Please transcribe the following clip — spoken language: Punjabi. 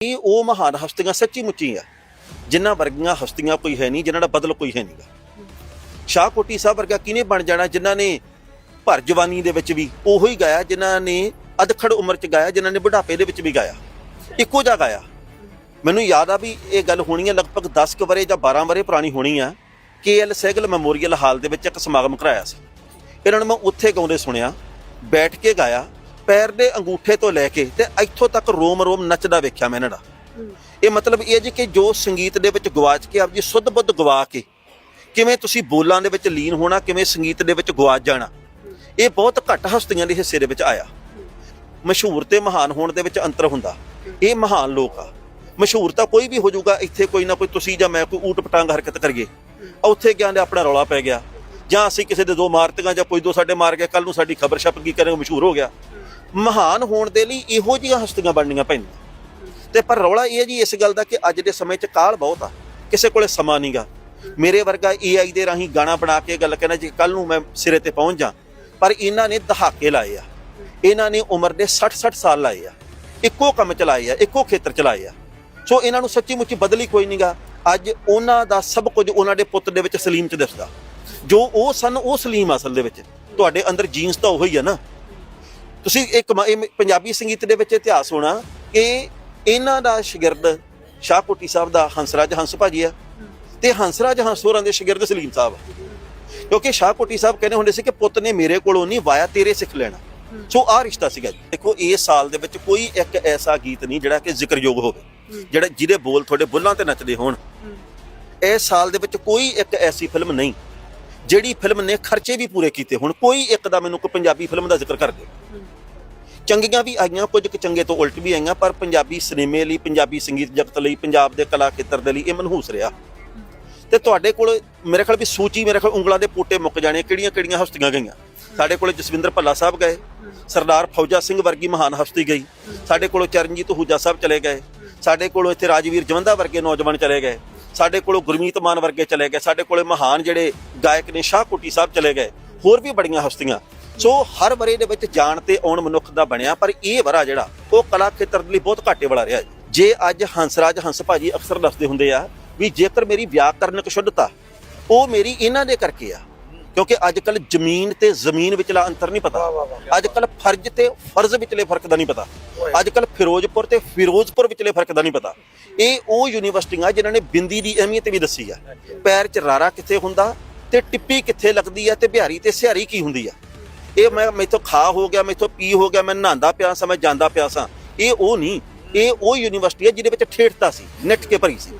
ਇਹ ਉਹ ਮਹਾਨ ਹਸਤੀਆਂ ਸੱਚੀ ਮੁੱਚੀ ਆ, ਜਿਨ੍ਹਾਂ ਵਰਗੀਆਂ ਹਸਤੀਆਂ ਕੋਈ ਹੈ ਨਹੀਂ, ਜਿਨ੍ਹਾਂ ਦਾ ਬਦਲ ਕੋਈ ਹੈ ਨਹੀਂਗਾ। ਸ਼ਾਹ ਕੋਟੀ ਸਾਹਿਬ ਵਰਗਾ ਕਿਹਨੇ ਬਣ ਜਾਣਾ, ਜਿਨ੍ਹਾਂ ਨੇ ਭਰ ਜਵਾਨੀ ਦੇ ਵਿੱਚ ਵੀ ਉਹੋ ਹੀ ਗਾਇਆ, ਜਿਨ੍ਹਾਂ ਨੇ ਅਧਖੜ ਉਮਰ ਚ ਗਾਇਆ, ਜਿਨ੍ਹਾਂ ਨੇ ਬੁਢਾਪੇ ਦੇ ਵਿੱਚ ਵੀ ਗਾਇਆ। ਇੱਕੋ ਜਿਹਾ ਗਾਇਆ। ਮੈਨੂੰ ਯਾਦ ਆ ਵੀ ਇਹ ਗੱਲ ਹੋਣੀ ਹੈ ਲਗਭਗ 10 ਕੁ ਵਰੇ ਜਾਂ 12 ਵਰੇ ਪੁਰਾਣੀ ਹੋਣੀ ਆ ਕੇਐਲ ਸਹਿਗਲ ਮੈਮੋਰੀਅਲ ਹਾਲ ਦੇ ਵਿੱਚ ਇੱਕ ਸਮਾਗਮ ਕਰਾਇਆ ਸੀ। ਇਹਨਾਂ ਨੂੰ ਮੈਂ ਉੱਥੇ ਗਾਉਂਦੇ ਸੁਣਿਆ, ਬੈਠ ਕੇ ਗਾਇਆ ਪੈਰ ਦੇ ਅੰਗੂਠੇ ਤੋਂ ਲੈ ਕੇ ਤੇ ਇੱਥੋਂ ਤੱਕ ਰੋਮ ਰੋਮ ਨੱਚਦਾ ਵੇਖਿਆ ਮੈਂ ਇਹਨਾਂ ਦਾ। ਇਹ ਮਤਲਬ ਇਹ ਜੀ ਕਿ ਜੋ ਸੰਗੀਤ ਦੇ ਵਿੱਚ ਗਵਾਚ ਕੇ ਆਪਦੀ ਸੁੱਧ ਬੁੱਧ ਗਵਾ ਕੇ ਕਿਵੇਂ ਤੁਸੀਂ ਬੋਲਾਂ ਦੇ ਵਿੱਚ ਲੀਨ ਹੋਣਾ ਕਿਵੇਂ ਸੰਗੀਤ ਦੇ ਵਿੱਚ ਗਵਾਚ ਜਾਣਾ ਇਹ ਬਹੁਤ ਘੱਟ ਹਸਤੀਆਂ ਦੇ ਹਿੱਸੇ ਦੇ ਵਿੱਚ ਆਇਆ। ਮਸ਼ਹੂਰ ਤੇ ਮਹਾਨ ਹੋਣ ਦੇ ਵਿੱਚ ਅੰਤਰ ਹੁੰਦਾ। ਇਹ ਮਹਾਨ ਲੋਕ ਆ। ਮਸ਼ਹੂਰ ਤਾਂ ਕੋਈ ਵੀ ਹੋ ਜਾਊਗਾ ਇੱਥੇ ਕੋਈ ਨਾ ਕੋਈ ਤੁਸੀਂ ਜਾਂ ਮੈਂ ਕੋਈ ਊਟ ਪਟਾਂਗ ਹਰਕਤ ਕਰੀਏ। ਉੱਥੇ ਗਿਆ ਨੇ ਆਪਣਾ ਰੌਲਾ ਪੈ ਗਿਆ। ਜਾਂ ਅਸੀਂ ਕਿਸੇ ਦੇ ਦੋ ਮਾਰਤੀਆਂ ਜਾਂ ਕੋਈ ਦੋ ਸਾਡੇ ਮਾਰ ਗਿਆ ਕੱਲ ਨੂੰ ਸਾਡੀ ਖਬਰ ਛਪ ਗਈ ਕਰੇ ਮਸ਼ਹੂਰ ਹੋ ਗਿਆ। ਮਹਾਨ ਹੋਣ ਦੇ ਲਈ ਇਹੋ ਜਿਹੀਆਂ ਹਸਤੀਆਂ ਬਣਨੀਆਂ ਪੈਂਦੀਆਂ। ਤੇ ਪਰ ਰੌਲਾ ਇਹ ਹੈ ਜੀ ਇਸ ਗੱਲ ਦਾ ਕਿ ਅੱਜ ਦੇ ਸਮੇਂ 'ਚ ਕਾਲ ਬਹੁਤ ਆ। ਕਿਸੇ ਕੋਲੇ ਸਮਾਂ ਨਹੀਂਗਾ ਮੇਰੇ ਵਰਗਾ AI ਦੇ ਰਾਹੀਂ ਗਾਣਾ ਬਣਾ ਕੇ ਗੱਲ ਕਹਿੰਦਾ ਜੀ ਕੱਲ ਨੂੰ ਮੈਂ ਸਿਰੇ ਤੇ ਪਹੁੰਚ ਜਾ। ਪਰ ਇਹਨਾਂ ਨੇ ਦਹਾਕੇ ਲਾਏ ਆ। ਇਹਨਾਂ ਨੇ ਉਮਰ ਦੇ 60-60 ਸਾਲ ਲਾਏ ਆ। ਇੱਕੋ ਕੰਮ ਚਲਾਏ ਆ, ਇੱਕੋ ਖੇਤਰ ਚਲਾਏ ਆ। ਸੋ ਇਹਨਾਂ ਨੂੰ ਸੱਚੀ ਮੁੱਚੀ ਬਦਲੀ ਕੋਈ ਨਹੀਂਗਾ ਅੱਜ ਉਹਨਾਂ ਦਾ ਸਭ ਕੁਝ ਉਹਨਾਂ ਦੇ ਪੁੱਤ ਦੇ ਵਿੱਚ ਸਲੀਮ ਚ ਦਿਸਦਾ। ਜੋ ਉਹ ਸਨ, ਉਹ ਸਲੀਮ ਅਸਲ ਦੇ ਵਿੱਚ। ਤੁਹਾਡੇ ਅੰਦਰ ਜੀਨਸ ਤਾਂ ਉਹੀ ਆ ਨਾ। ਤੁਸੀਂ ਇੱਕ ਮ- ਪੰਜਾਬੀ ਸੰਗੀਤ ਦੇ ਵਿੱਚ ਇਤਿਹਾਸ ਹੋਣਾ ਕਿ ਇਹਨਾਂ ਦਾ ਸ਼ਾਗਿਰਦ ਸ਼ਾਹਕੋਟੀ ਸਾਹਿਬ ਦਾ ਹੰਸਰਾਜ ਹੰਸ ਭਾਜੀ ਆ ਤੇ ਹੰਸਰਾਜ ਹੰਸ ਹੋਰਾਂ ਦੇ ਸ਼ਾਗਿਰਦ ਸਲੀਮ ਸਾਹਿਬ ਆ। ਕਿਉਂਕਿ ਸ਼ਾਹਕੋਟੀ ਸਾਹਿਬ ਕਹਿੰਦੇ ਹੁੰਦੇ ਸੀ ਕਿ ਪੁੱਤ ਨੇ ਮੇਰੇ ਕੋਲੋਂ ਨਹੀਂ ਵਾਇਆ, ਤੇਰੇ ਸਿੱਖ ਲੈਣਾ। ਸੋ ਆਹ ਰਿਸ਼ਤਾ ਸੀਗਾ ਦੇਖੋ ਇਸ ਸਾਲ ਦੇ ਵਿੱਚ ਕੋਈ ਇੱਕ ਐਸਾ ਗੀਤ ਨਹੀਂ ਜਿਹੜਾ ਕਿ ਜ਼ਿਕਰਯੋਗ ਹੋਵੇ, ਜਿਹੜਾ ਜਿਹਦੇ ਬੋਲ ਤੁਹਾਡੇ ਬੁੱਲਾਂ ਤੇ ਨੱਚਦੇ ਹੋਣ। ਇਸ ਸਾਲ ਦੇ ਵਿੱਚ ਕੋਈ ਇੱਕ ਐਸੀ ਫਿਲਮ ਨਹੀਂ, ਜਿਹੜੀ ਫਿਲਮ ਨੇ ਖਰਚੇ ਵੀ ਪੂਰੇ ਕੀਤੇ ਹੁਣ। ਕੋਈ ਇੱਕ ਦਾ ਮੈਨੂੰ ਕੋਈ ਪੰਜਾਬੀ ਫਿਲਮ ਦਾ ਜ਼ਿਕਰ ਕਰ ਦੇ। ਚੰਗੀਆਂ ਵੀ ਆਈਆਂ, ਕੁਝ ਕੁ ਚੰਗੇ ਤੋਂ ਉਲਟ ਵੀ ਆਈਆਂ, ਪਰ ਪੰਜਾਬੀ ਸਿਨੇਮੇ ਲਈ, ਪੰਜਾਬੀ ਸੰਗੀਤ ਜਗਤ ਲਈ, ਪੰਜਾਬ ਦੇ ਕਲਾ ਖੇਤਰ ਦੇ ਲਈ ਇਹ ਮਨਹੂਸ ਰਿਹਾ। ਤੇ ਤੁਹਾਡੇ ਕੋਲ ਮੇਰੇ ਖਿਆਲ ਵੀ ਸੂਚੀ ਮੇਰੇ ਖਿਆਲ ਉਂਗਲਾਂ ਦੇ ਪੋਟੇ ਮੁੱਕ ਜਾਣੇ, ਕਿਹੜੀਆਂ ਕਿਹੜੀਆਂ ਹਸਤੀਆਂ ਗਈਆਂ? ਸਾਡੇ ਕੋਲ ਜਸਵਿੰਦਰ ਭੱਲਾ ਸਾਹਿਬ ਗਏ, ਸਰਦਾਰ ਫੌਜਾ ਸਿੰਘ ਵਰਗੀ ਮਹਾਨ ਹਸਤੀ ਗਈ, ਸਾਡੇ ਕੋਲੋਂ ਚਰਨਜੀਤ ਹੂਜਾ ਸਾਹਿਬ ਚਲੇ ਗਏ, ਸਾਡੇ ਕੋਲੋਂ ਇੱਥੇ ਰਾਜਵੀਰ ਜਵੰਦਾ ਵਰਗੇ ਨੌਜਵਾਨ ਚਲੇ ਗਏ, ਸਾਡੇ ਕੋਲੋਂ ਗੁਰਮੀਤ ਮਾਨ ਵਰਗੇ ਚਲੇ ਗਏ, ਸਾਡੇ ਕੋਲ ਮਹਾਨ ਜਿਹੜੇ ਗਾਇਕ ਨੇ ਸ਼ਾਹਕੋਟੀ ਸਾਹਿਬ ਚਲੇ ਗਏ, ਹੋਰ ਵੀ ਬੜੀਆਂ ਹਸਤੀਆਂ। ਸੋ ਹਰ ਵਰੇ ਦੇ ਵਿੱਚ ਜਾਣ ਤੇ ਆਉਣ ਮਨੁੱਖ ਦਾ ਬਣਿਆ ਪਰ ਇਹ ਵਰਾ ਜਿਹੜਾ ਉਹ ਕਲਾ ਖੇਤਰ ਲਈ ਬਹੁਤ ਘਾਟੇ ਵਾਲਾ ਰਿਹਾ ਜੀ। ਜੇ ਅੱਜ ਹੰਸਰਾਜ ਹੰਸ ਭਾਜੀ ਅਕਸਰ ਦੱਸਦੇ ਹੁੰਦੇ ਆ ਵੀ ਜੇਕਰ ਮੇਰੀ ਵਿਆਕਰਨਕ ਸ਼ੁੱਧਤਾ ਉਹ ਮੇਰੀ ਇਹਨਾਂ ਦੇ ਕਰਕੇ ਆ ਕਿਉਂਕਿ ਅੱਜ ਕੱਲ ਜ਼ਮੀਨ ਤੇ ਜ਼ਮੀਨ ਵਿਚਲਾ ਅੰਤਰ ਨਹੀਂ ਪਤਾ। ਅੱਜ ਕੱਲ ਫਰਜ਼ ਤੇ ਫਰਜ਼ ਵਿਚਲੇ ਫ਼ਰਕ ਦਾ ਨਹੀਂ ਪਤਾ। ਅੱਜ ਕੱਲ ਫਿਰੋਜ਼ਪੁਰ ਤੇ ਫਿਰੋਜ਼ਪੁਰ ਵਿਚਲੇ ਫ਼ਰਕ ਦਾ ਨਹੀਂ ਪਤਾ। ਇਹ ਉਹ ਯੂਨੀਵਰਸਿਟੀਆਂ ਜਿਨ੍ਹਾਂ ਨੇ ਬਿੰਦੀ ਦੀ ਅਹਿਮੀਅਤ ਵੀ ਦੱਸੀ ਆ। ਪੈਰ 'ਚ ਰਾਰਾ ਕਿੱਥੇ ਹੁੰਦਾ ਤੇ ਟਿੱਪੀ ਕਿੱਥੇ ਲੱਗਦੀ ਆ ਤੇ ਬਿਹਾਰੀ ਤੇ ਸਿਹਾਰੀ ਕੀ ਹੁੰਦੀ ਆ। ਇਹ ਮੈਂ ਮੈਥੋਂ ਖਾ ਹੋ ਗਿਆ, ਮੈਥੋਂ ਪੀ ਹੋ ਗਿਆ, ਮੈਂ ਨਹਾਉਂਦਾ ਪਿਆ ਸਾਂ, ਮੈਂ ਜਾਂਦਾ ਪਿਆ ਸਾਂ। ਇਹ ਉਹ ਨਹੀਂ, ਇਹ ਉਹ ਯੂਨੀਵਰਸਿਟੀ ਹੈ ਜਿਹਦੇ ਵਿੱਚ ਠੇਠਤਾ ਸੀ ਨਿੱਠ ਕੇ ਭਰੀ ਸੀ।